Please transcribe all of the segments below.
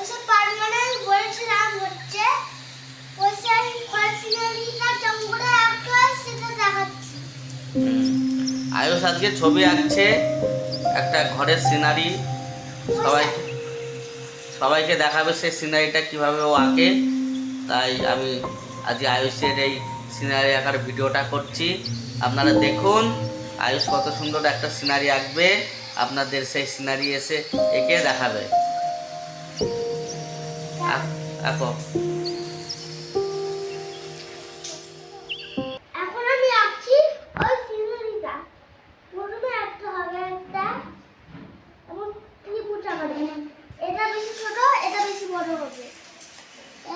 ওসব পারমানেন্ট বলেছিলাম হচ্ছে। ওসব সিনারিটা জঙ্গলে সেটা দেখাচ্ছি। আয়ুষ আজকে ছবি আঁকছে একটা ঘরের সিনারি সবাই সবাইকে দেখাবে সেই সিনারিটা কীভাবে ও আঁকে। তাই আমি আজকে আয়ুষের এই সিনারি আঁকার ভিডিওটা করছি। আপনারা দেখুন আয়ুষ কত সুন্দর একটা সিনারি আঁকবে। আপনাদের সেই সিনারি এসে এঁকে দেখাবে। আঁকো এখন আমি আঁকছি ওই সিনারিটা প্রথমে আঁকতে হবে একটা। এমন ত্রিভুজ আকারে। এটা বেশি ছোট, এটা বেশি বড় হবে।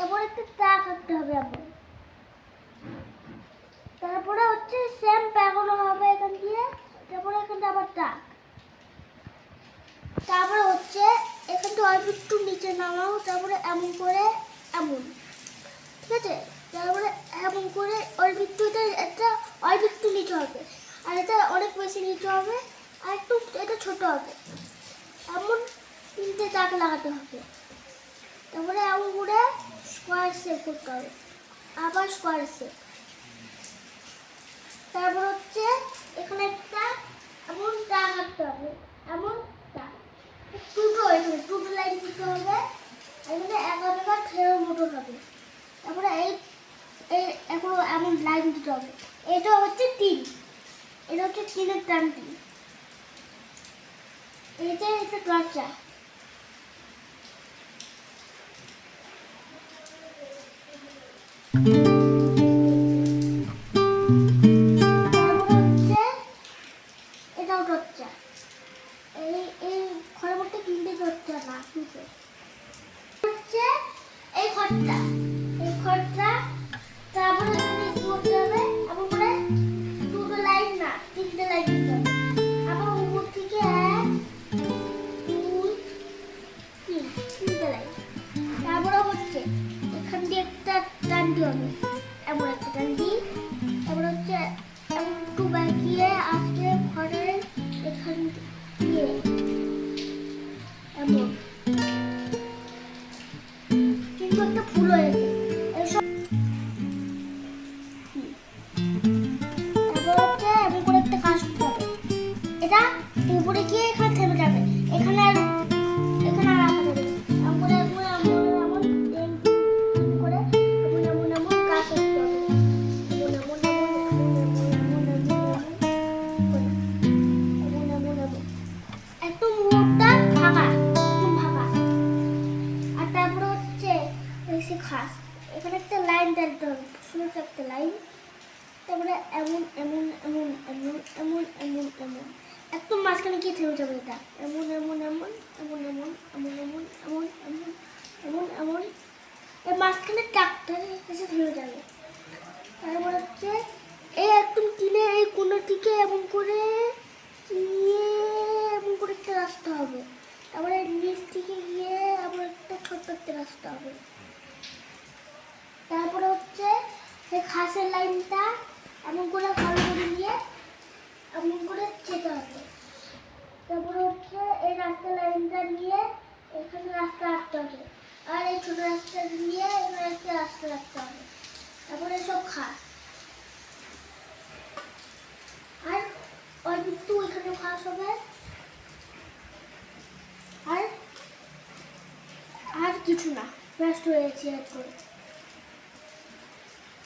এবার একটা দাগ আঁকতে হবে আমার তারপরে হচ্ছে সেম প্যাগনো হবে এখান দিয়ে তারপরে এখানটা আবার দাগ তারপরে হচ্ছে এখান থেকে অল্প একটু নিচে নামাও, তারপরে এমন করে এমন। ঠিক আছে? তারপরে এমন করে অল্প একটু অল্প নিতে হবে। আর এটা অনেক বেশি নিতে হবে, আর একটু এটা ছোট হবে। এমন তিনটে দাগ লাগাতে হবে। তারপরে এমন করে স্কোয়ার শেপ করতে হবে। আবার স্কোয়ার শেপ তারপর হচ্ছে এখানে একটা এমন দাগ আঁকতে হবে। এমন দুটো দুটো লাইন দিতে হবে। এখানে এগারো এগারো খেয়ের মতো হবে তারপরে এই এখন এমন লাইন দিতে হবে। এটা হচ্ছে তিন। এটা হচ্ছে তিনের টান তিন। এটা হচ্ছে দরজা তারপরে এমন একটা টান্ডি তারপরে হচ্ছে, এমন একটু বাঁকিয়ে আজকে ঘরের এখান দিয়ে। এমন। কিন্তু একটা ফুল হয়েছে। এমন এমন এমন এমন এমন এমন এমন একদম মাঝখানে কি থেমে যাবে এটা এমন এমন এমন এমন এমন এমন এমন এমন এমন এমন এমন এর মাঝখানে টাকটা এসে থেমে যাবে তারপর হচ্ছে এই একদম কিনে এই কোনো দিকে এমন করে গিয়ে এমন করে একটা রাস্তা হবে তারপরে নিচ থেকে গিয়ে আবার একটা ছোট্ট একটা রাস্তা হবে তারপরে হচ্ছে সেই খাসের লাইনটা এমন করে ভালো করে নিয়ে এমন করে যেতে হবে। তারপরে হচ্ছে এই রাস্তার লাইনটা নিয়ে এখানে রাস্তা রাখতে হবে। আর এই ছোট রাস্তা নিয়ে এখানে একটা রাস্তা রাখতে হবে। তারপরে সব খাস আর অল্প একটু ওইখানে খাস হবে। আর আর কিছু না, ব্যস্ত হয়েছি আর এবার রং করাগুলো দেখাচ্ছি তোমাকে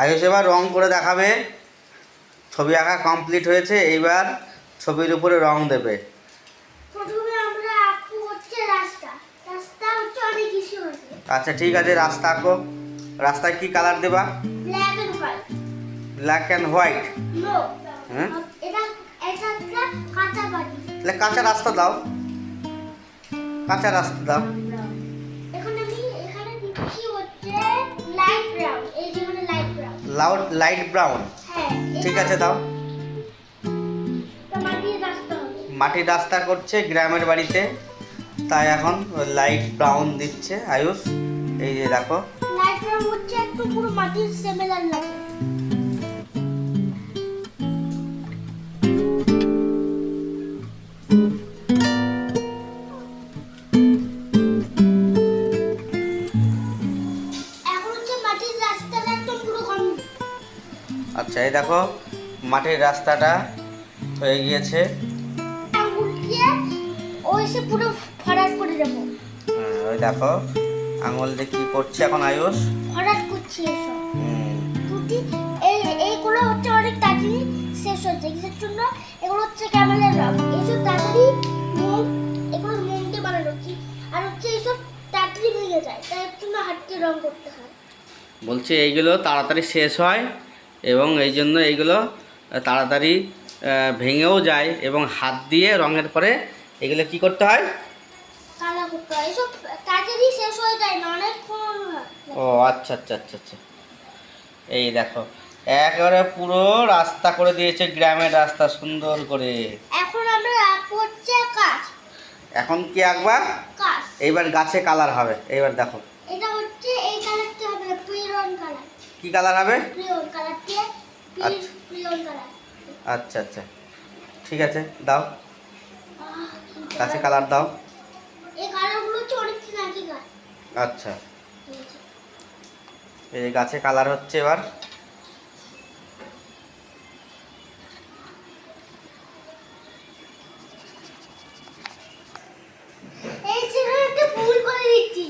আয়ুষ এবার রং করে দেখাবে। ছবি আঁকা কমপ্লিট হয়েছে এইবার ছবির উপরে রং দেবে। আচ্ছা ঠিক আছে রাস্তা আঁকো। রাস্তায় কি কালার দেবা? ব্ল্যাক অ্যান্ড হোয়াইট হ্যাঁ? কাঁচা রাস্তা দাও। কাঁচা রাস্তা দাও। ব্রাউন হ্যাঁ ঠিক আছে দাও। মাটির রাস্তা রাস্তা করছে গ্রামের বাড়িতে। তাই এখন লাইট ব্রাউন দিচ্ছে আয়ুষ। এই যে দেখো। লাইট ব্রাউন হচ্ছে একটু পুরো মাটির সিমিলার লাগে। দেখো মাটির রাস্তাটা হয়ে গিয়েছে। পুরো ফরাট করে দেবো। হ্যাঁ, ওই দেখো আঙুল দিয়ে কি করছে এখন আয়ুষ? ফরাট করছি এসব। হুম, এই এইগুলো হচ্ছে অনেক তাড়াতাড়ি শেষ হচ্ছে কিসের জন্য এগুলো হচ্ছে ক্যামেলের রং। এইসব তাড়াতাড়ি মোম এগুলো মোম দিয়ে বানানো কি? আর হচ্ছে এইসব তাড়াতাড়ি ভেঙে যায়। তাই জন্য হাত রং করতে হয়। বলছে এইগুলো তাড়াতাড়ি শেষ হয়। এবং এই জন্য এইগুলো তাড়াতাড়ি ভেঙেও যায় এবং হাত দিয়ে রঙের পরে এগুলো কি করতে হয়। ও আচ্ছা আচ্ছা আচ্ছা আচ্ছা। এই দেখো একেবারে পুরো রাস্তা করে দিয়েছে গ্রামের রাস্তা সুন্দর করে। এখন আমরা আঁকবো কাজ। এখন কি আঁকবা? কাজ। এইবার গাছে কালার হবে। এইবার দেখো। এটা হচ্ছে এই কালারটা হবে পিরন কালার। কি কালার হবে? আচ্ছা। আচ্ছা আচ্ছা। ঠিক আছে দাও। আহ, কি গাছে colour? কালার দাও। আচ্ছা। এই গাছে কালার হচ্ছে এবার এই যেখানে একটা ভুল করে দিচ্ছি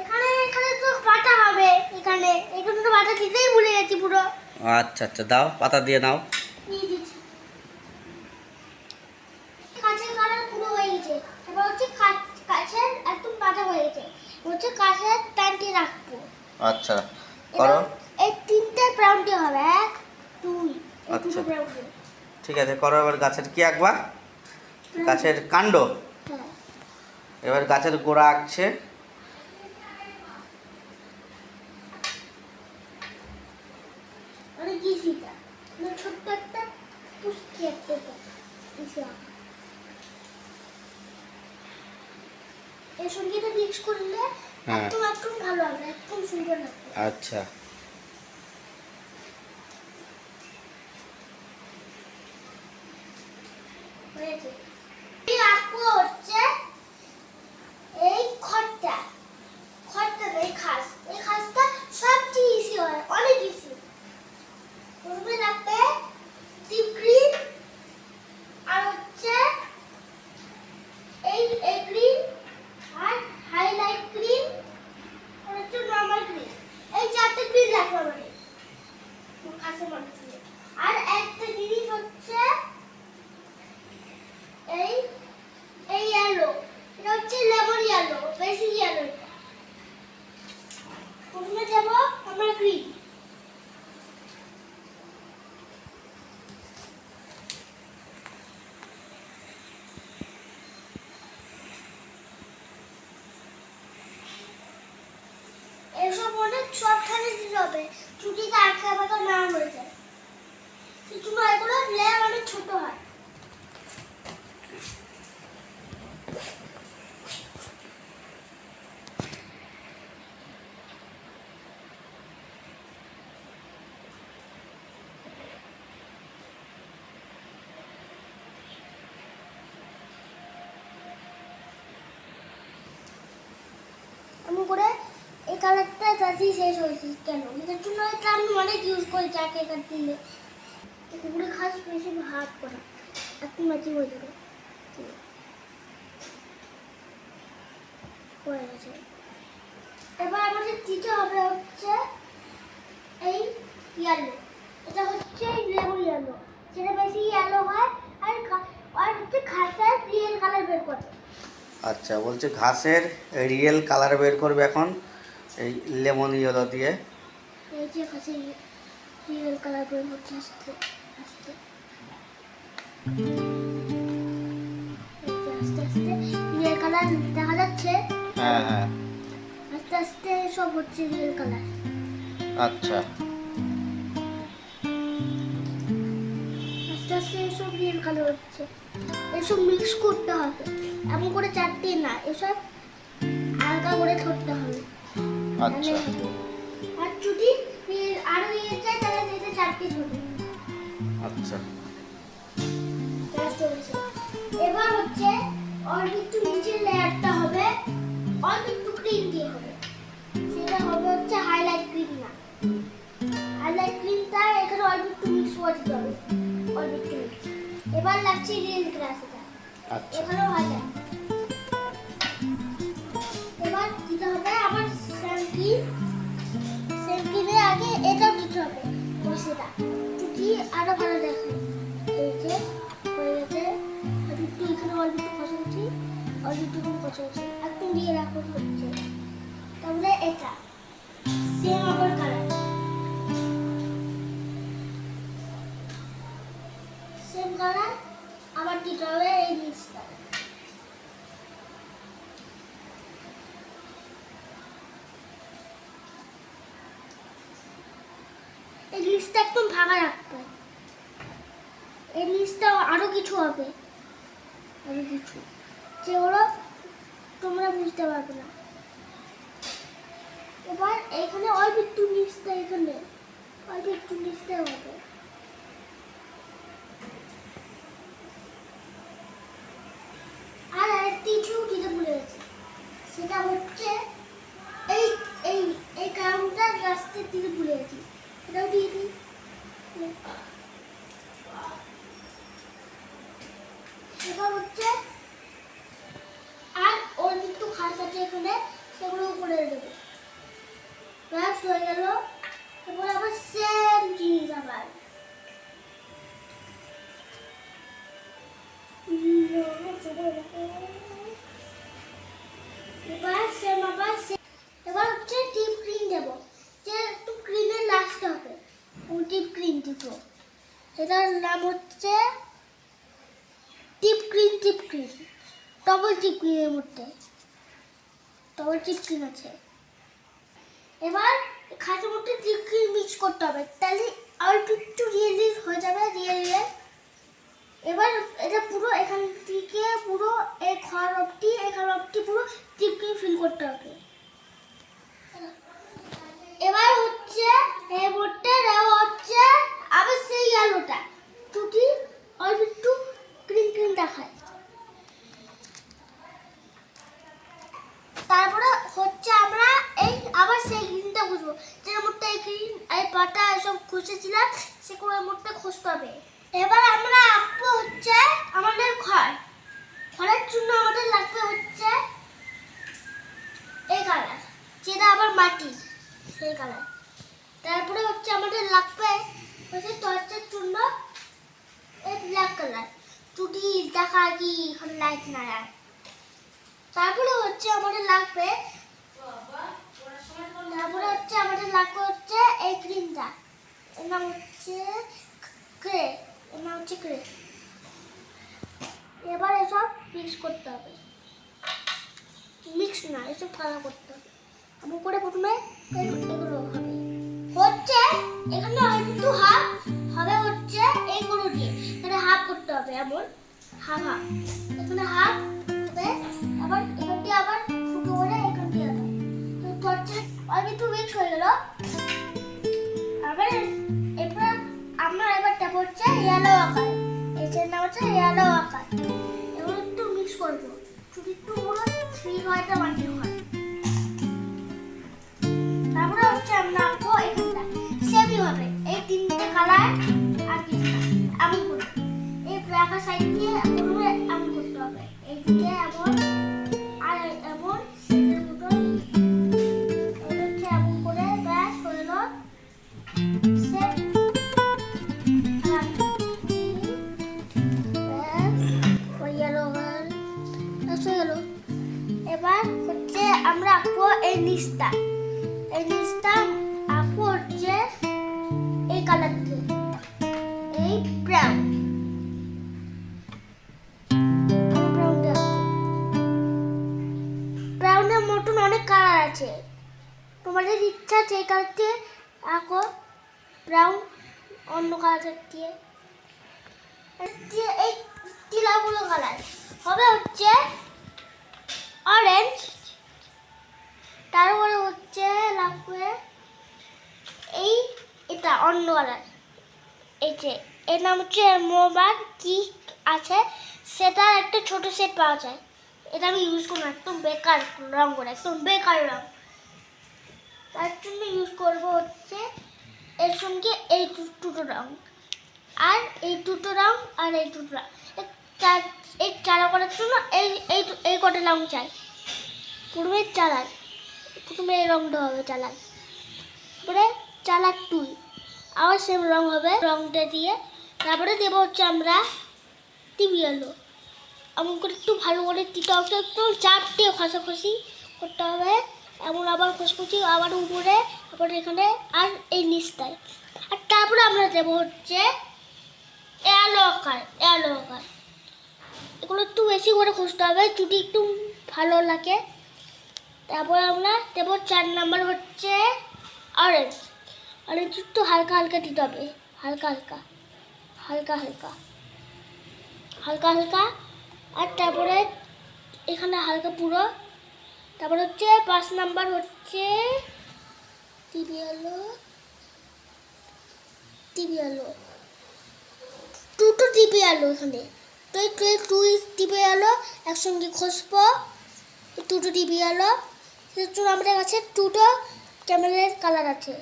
এখানে এখানে তো পাতা হবে এখানে এখানে তো পাতা দিতেই ভুলে গেছি পুরো আচ্ছা আচ্ছা দাও পাতা দিয়ে নাও। আচ্ছা করো। এই তিনটে হবে এক দুই আচ্ছা। ঠিক আছে করো এবার গাছের কি আঁকবা? গাছের কাণ্ড। হ্যাঁ। এবার গাছের গোড়া আঁকছে। অনেক ইজিটা মানে ছোট্ট একটা। এর সঙ্গে মিক্স করলে হ্যাঁ। একদম একদম ভালো হবে একদম সুন্দর লাগবে আচ্ছা হয়েছে এই আঁকবো হচ্ছে এই খড়টা খড়টা না, এই খাস এই খাসটা সবচেয়ে ইসি হয় অনেক ইসি প্রথমে লাগবে ডিপ গ্রিন আর হচ্ছে এই এই গ্রিন আর হাইলাইট গ্রিন আর হচ্ছে নর্মাল গ্রিন এই চারটে গ্রিন লাগবে আমাদের খাসের মাধ্যমে আর একটা জিনিস হচ্ছে এই এই ইয়েলো এটা হচ্ছে লেমন ইয়েলো বেশি ইয়েলো প্রথমে যাব আমরা গ্রিন এসব অনেক সবখানে দিতে হবে ছুটিতে আটকে আবার নাম হয়ে যায় কিন্তু এগুলো লেয়ার অনেক ছোট হয় এমন করে এই কালারটা তাড়াতাড়ি শেষ হয়েছে, কেন? এটার জন্য এটা আমি অনেক ইউজ করি চাকে কাট দিলে এগুলো খাস বেশি হাত করা একটু ম্যাচিং হয়ে যাবে। হয়ে গেছে। এবার আমাদের দিতে হবে হচ্ছে এই ইয়েলো এটা হচ্ছে লেবু ইয়েলো যেটা বেশি ইয়েলো হয় আর আর হচ্ছে খাসার রিয়েল কালার বের করে আচ্ছা বলছে ঘাসের রিয়েল কালার বের করবে এখন? এই লেমন ইয়েলো দিয়ে। এই যে কাছে রিয়েল কালার বের হচ্ছে আস্তে আস্তে এই যে আস্তে আস্তে রিয়েল কালার দেখা যাচ্ছে? হ্যাঁ হ্যাঁ। আস্তে আস্তে সব হচ্ছে রিয়েল কালার। আচ্ছা। আস্তে আস্তে এসব রিয়েল কালার হচ্ছে। এসব মিক্স করতে হবে। এমন করে চারটে না এসব হালকা করে ধরতে হবে। আচ্ছা। আর যদি আরও ইয়ে চাই তাহলে এটা চারটে ধরবে। আচ্ছা। এবার হচ্ছে অল্প একটু নিচের লেয়ারটা হবে। অল্প একটু ক্রিম দিয়ে হবে। সেটা হবে হচ্ছে হাইলাইট ক্রিম না। হাইলাইট ক্রিমটা এখানে অল্প একটু মিক্স করে দিতে হবে। অল্প একটু মিক্স এবার লাগছে রিয়েল গ্লাস আচ্ছা। এখানেও হাইলাইট কষাচ্ছি একদম দিয়ে রাখো হচ্ছে তারপরে এটা। সেম আবার কালার সেম কালার আবার দিতে হবে এই মিক্সটা এই লিস্টটা একদম রাখতে হবে। এই লিস্টটা আরও কিছু হবে। আরও কিছু। যেগুলো তোমরা বুঝতে পারবে না। এবার এখানে অল্প একটু লিস্টটা এখানে। অল্প একটু লিস্টটা হবে টিপ ক্রিম দিব এটার নাম হচ্ছে tip cream tip cream double tip ক্রিমের মধ্যে। ডবল টিপ ক্রিম আছে। এবার খাঁচের মধ্যে টিপ ক্রিম মিক্স করতে হবে। তাহলে অল্প একটু রিয়েলি হয়ে যাবে রিয়েলি এবার এটা পুরো এখান থেকে পুরো এই ঘর অবধি এখান অবধি পুরো টিপ ক্রিম ফিল করতে হবে। এবার হচ্ছে এই বোর্ডটা দেওয়া হচ্ছে আবার সেই আলোটা। টুটি, অল্প একটু ক্রিম ক্রিম দেখায়। তারপরে হচ্ছে আমরা এই আবার সেই গ্রিনটা খুঁজবো। যে মুহূর্তে এই গ্রিন এই পাতা এসব খুঁজেছিলাম সেগুলো এর মধ্যে খুঁজতে হবে। এবার আমরা আঁকবো হচ্ছে আমাদের ঘর। ঘরের জন্য আমাদের লাগবে হচ্ছে এই কালার যেটা আবার মাটি। সেই কালার। তারপরে হচ্ছে আমাদের লাগবে হচ্ছে টর্চের জন্য এই ব্ল্যাক কালার টুটি দেখা কি, এখন লাইট না তারপরে হচ্ছে আমাদের লাগবে, তারপরে হচ্ছে আমাদের লাগবে হচ্ছে এই ক্রিমটা এর নাম হচ্ছে ক্রে এর নাম হচ্ছে ক্রে এবার এসব মিক্স করতে হবে। মিক্স না, এসব কালা করতে হবে। আমি করে প্রথমে হচ্ছে, এখানে একটু হাফ হবে হচ্ছে এইগুলো দিয়ে এখানে হাফ করতে হবে এমন হাফ হাফ এখানে হাফ আবার এখান আবার ফুটো মিক্স হয়ে গেল। আবার এরপর আমরা এবার ট্যাপ হচ্ছে আকার। এই হচ্ছে ইয়েলো আকার। এগুলো একটু মিক্স করব। চুটি একটু পুরো থ্রি হয়টা মাটি হয়। তারপরে হচ্ছে আমরা আঁকবো এখানটা। সেমই হবে। এই তিনটে কালার আর এই ব্ল্যাক সাইড দিয়ে প্রথমে এমন করতে হবে। এই দিকে এমন, আর এমন এমন করে ব্যাস হয়ে এবার হচ্ছে আমরা আঁকবো এই নিচটা। নিচটা আঁকবো হচ্ছে এই কালার এই ব্রাউন ব্রাউনের মতন অনেক কালার আছে। তোমাদের ইচ্ছা আছে এই কালার দিয়ে ব্রাউন অন্য কালার দিয়ে। এই টিলাগুলো কালার হবে হচ্ছে অরেঞ্জ তারপরে হচ্ছে লাগবে এই, এটা অন্য কালার এই যে, এর নাম হচ্ছে মোবাইল কি আছে, সেটার একটা ছোট সেট পাওয়া যায়। এটা আমি ইউজ করব একদম বেকার রং করে, একদম বেকার রং তার জন্য ইউজ করব হচ্ছে এর সঙ্গে এই দুটো রং আর এই দুটো রং আর এই দুটো রং এই চারা করার জন্য এই এই এই কটা রং চাই। প্রথমে চালান প্রথমে এই রংটা হবে চালাক। তারপরে চালাক টুই। আবার সেম রং হবে রংটা দিয়ে। তারপরে দেবো হচ্ছে আমরা টিভি এলো এমন করে একটু ভালো করে হবে একটু দিয়ে খসাখসি করতে হবে। এমন আবার খসখসি, আবার উপরে, তারপরে এখানে, আর এই নিচটায়। আর তারপরে আমরা দেবো হচ্ছে এলো আকার এলো আকার। এগুলো একটু বেশি করে খুঁজতে হবে, যদি একটু ভালো লাগে। তারপর আমরা দেবো চার নাম্বার হচ্ছে অরেঞ্জ অরেঞ্জ একটু হালকা হালকা দিতে হবে। হালকা হালকা। হালকা হালকা। হালকা হালকা। আর তারপরে এখানে হালকা পুরো। তারপর হচ্ছে পাঁচ নাম্বার হচ্ছে টিভি আলো। টিভি আলো। দুটো টিভি আলো এখানে। তো এই টু টুই টিভি আলো একসঙ্গে খসবো। দুটো টিভি আলো। সেজন্য আমাদের কাছে দুটো ক্যামেরার কালার আছে।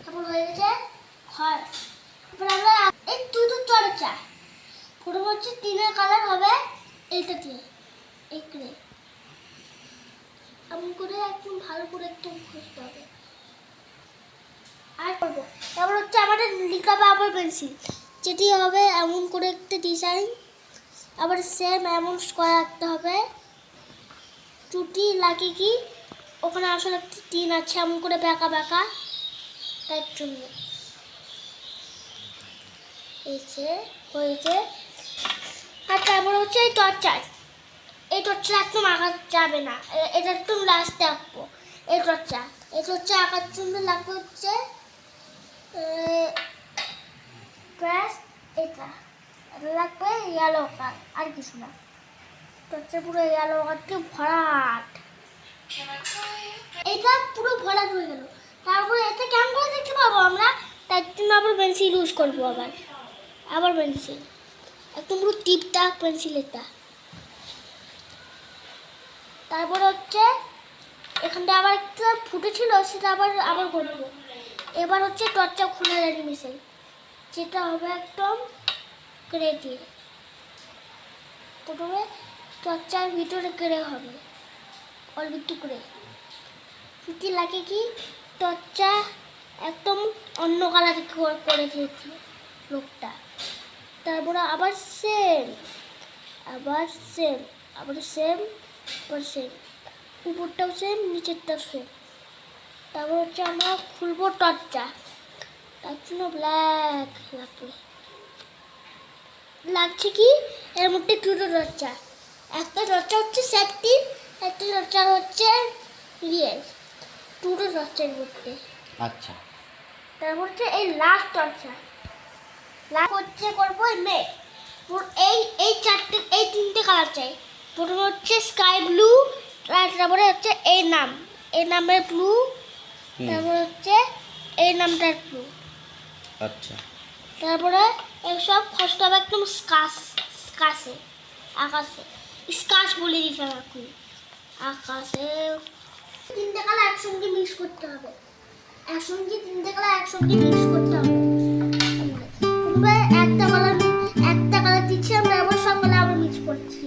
তারপর হয়ে গেছে হয় তারপর আমরা এই দুটো চর্চা প্রথম হচ্ছে তিনের কালার হবে এইটা দিয়ে এই গ্রে এমন করে একদম ভালো করে একদম খুঁজতে হবে। আর করব। তারপর হচ্ছে আমাদের লিখা আবার পেন্সিল। যেটি হবে এমন করে একটা ডিজাইন আবার সেম এমন স্কোয়ার রাখতে হবে। চুটি লাগে কি? ওখানে আসলে টিন আছে, এমন করে বেঁকা বেঁকা। তার জন্য। এই যে হয়েছে আর তারপর হচ্ছে এই টর্চার এই টর্চার একদম আঁকা যাবে না। এটা একদম লাস্টে আঁকবো। এই টর্চা এই টর্চা আঁকার জন্য লাগবে হচ্ছে ব্রাশ এটা। লাগবে ইয়েলো কার আর কিছু না। টর্চা পুরো ইয়েলো কারকে ভরাট। এটা পুরো ভরাট হয়ে গেল। তারপরে এটা কেমন করে দেখতে পাবো আমরা? তার জন্য আবার পেন্সিল ইউজ করব আবার। আবার পেন্সিল। একদম পুরো টিপটাক পেন্সিল এটা তারপর হচ্ছে এখানটা আবার একটা ফুটেছিল সেটা আবার আবার করব। এবার হচ্ছে টর্চা খুলে অ্যানিমেশন যেটা হবে একদম দিয়ে। প্রথমে টর্চার ভিতরে গ্রে হবে। অল্প করে। যদি লাগে কি টর্চা একদম অন্য কালার করে দিয়েছি লোকটা। তারপরে আবার সেম আবার সেম আবার সেম আবার সেম উপরটাও সেম নিচেরটাও সেম তারপর হচ্ছে আমরা খুলবো টর্চা তার জন্য ব্ল্যাক লাগবে লাগছে কি? এর মধ্যে দুটো টর্চা একটা টর্চা হচ্ছে সেফটি একটা টর্চা হচ্ছে রিয়েল দুটো টর্চার মধ্যে। আচ্ছা। তারপর হচ্ছে এই লাস্ট টর্চা লাস্ট হচ্ছে করব মেঘ এই এই চারটে এই তিনটে কালার চাই। প্রথমে হচ্ছে স্কাই ব্লু তারপরে হচ্ছে এই নাম। এই নামের ব্লু তারপরে হচ্ছে এই নামটার ব্লু আচ্ছা। তারপরে এইসব খসতে হবে একদম স্কাস স্কাসে আকাশে। স্কাস বলে দিয়েছিলাম এখন আকাশে তিনটে কালার একসঙ্গে মিক্স করতে হবে। একসঙ্গে তিনটে কালার একসঙ্গে মিক্স করতে হবে। একটা কালার একটা কালার দিচ্ছি আমরা, আবার সব কালার আবার মিক্স করছি।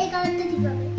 এই কালারটা দিতে হবে।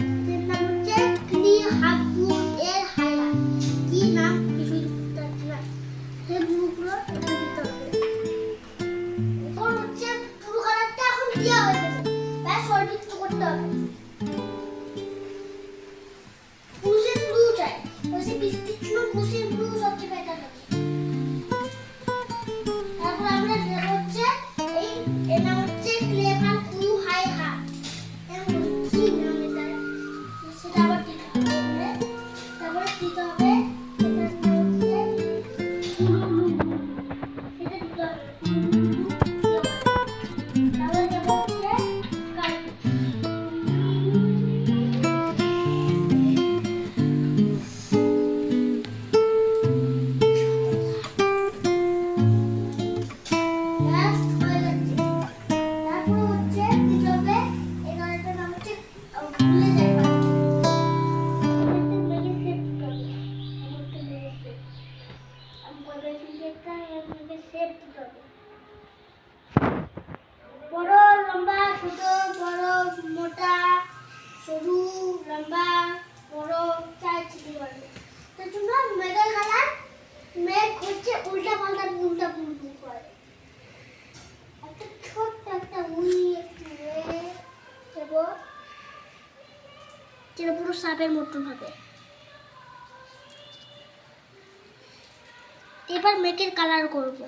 কালার করব।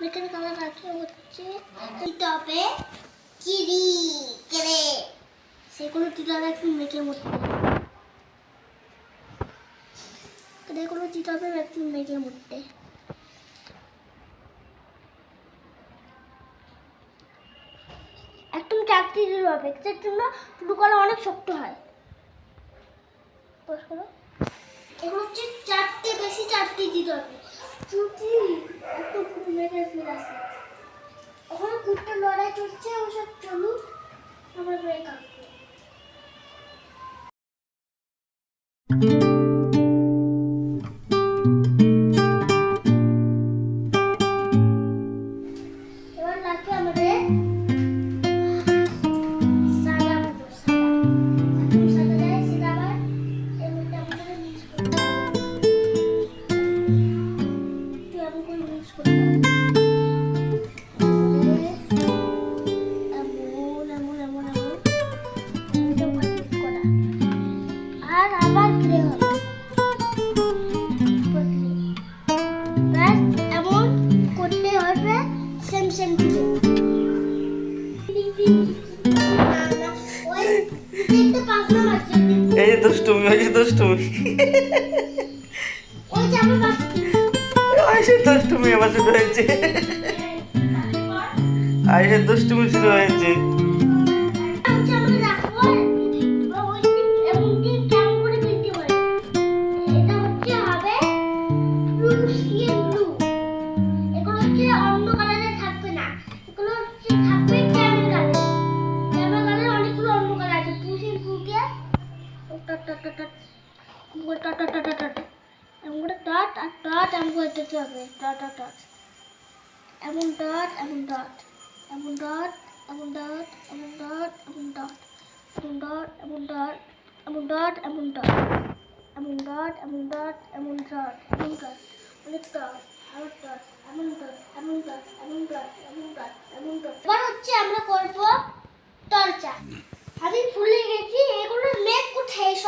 মেকের কালার রাখি হচ্ছে টপে কিরি, করে। সেগুলো চিতা রাখি মেকের মধ্যে কোনো চিতাবে রাখি মেকের মধ্যে একদম চাকরি হবে। এর জন্য শুরু করা অনেক শক্ত হয়। এগুলো হচ্ছে চারটে, বেশি চারটে দিতে হবে। চুটি একটু মেরে ফেলাছে ওখানে কুকুরটা লড়াই চলছে, ওসব চলুক, আমরা ব্রেক আপ Thank you.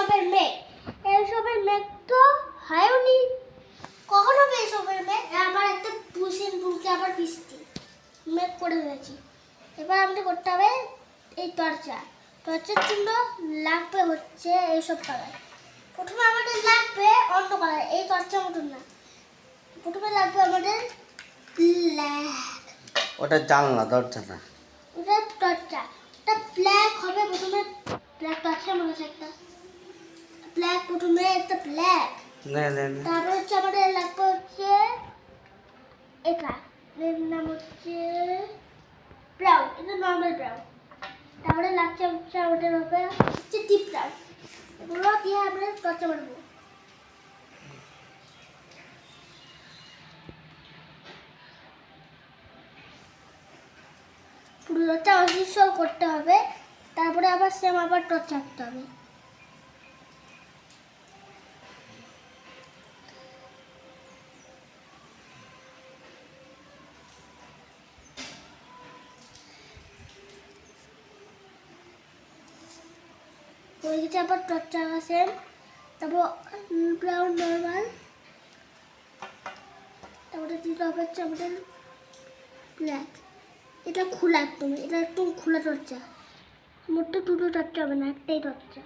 এসবের মেঘ এসবের মেঘ তো হয়নি। কখন হবে এসবের মেঘ আমার একটা পুষিন পুলকে আবার বৃষ্টি মেঘ করে ফেলেছি এবার আমাদের করতে হবে এই টর্চা টর্চার জন্য লাগবে হচ্ছে এইসব কালার প্রথমে আমাদের লাগবে অন্য কালার এই টর্চার মতন না। প্রথমে লাগবে আমাদের ওটা জানলা দরজা না? ওটা টর্চা ওটা ব্ল্যাক হবে। প্রথমে ব্ল্যাক টর্চার মনে হচ্ছে একটা। ব্ল্যাক প্রথমে একটা ব্ল্যাক নে নে নে। তারপর হচ্ছে আমাদের লাগবে হচ্ছে এটা। এর নাম হচ্ছে ব্রাউন এটা নর্মাল ব্রাউন তারপরে লাগছে হচ্ছে আমাদের হবে হচ্ছে ডিপ ব্রাউন এগুলো দিয়ে আমরা টর্চা মারবো পুরোটা অদৃশ্য করতে হবে। তারপরে আবার সেম আবার টর্চ আঁকতে হবে। হয়ে আবার টর্চা আছে। তারপর নর্মাল তারপরে ব্ল্যাক এটা খোলা একদম, এটা একদম খোলা টর্চা মোটে দুটো টর্চা হবে না, একটাই টর্চা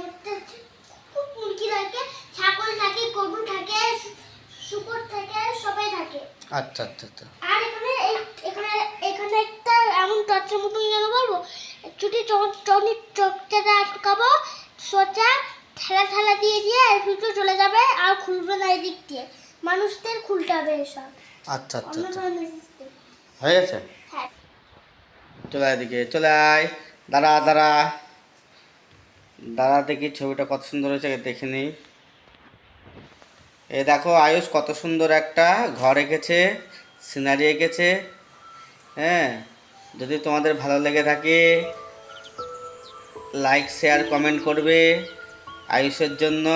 মধ্যে খুব মুরগি থাকে, ছাগল থাকে, গরু থাকে শুকর থাকে, সবাই থাকে। আচ্ছা আচ্ছা আচ্ছা আর এখানে এই- এখানে এখানে একটা টর্চের মতন যেন বলব ছুটি টনি চোখটা আটকাবো সোজা ঠেলা ঠেলা দিয়ে দিয়ে ভিতরে চলে যাবে আর খুলবে না এদিক দিয়ে। মানুষদের খুলতে হবে এসব। আচ্ছা আচ্ছা আচ্ছা। হয়ে গেছে? হ্যাঁ। চলে এদিকে চলে আয়। দাঁড়া দাঁড়া। দাঁড়া দেখি ছবিটা কত সুন্দর হয়েছে দেখে নিই। এ দেখো আয়ুষ কত সুন্দর একটা ঘর এঁকেছে সিনারি এঁকেছে হ্যাঁ। যদি তোমাদের ভালো লেগে থাকে লাইক শেয়ার কমেন্ট করবে আয়ুষের জন্য।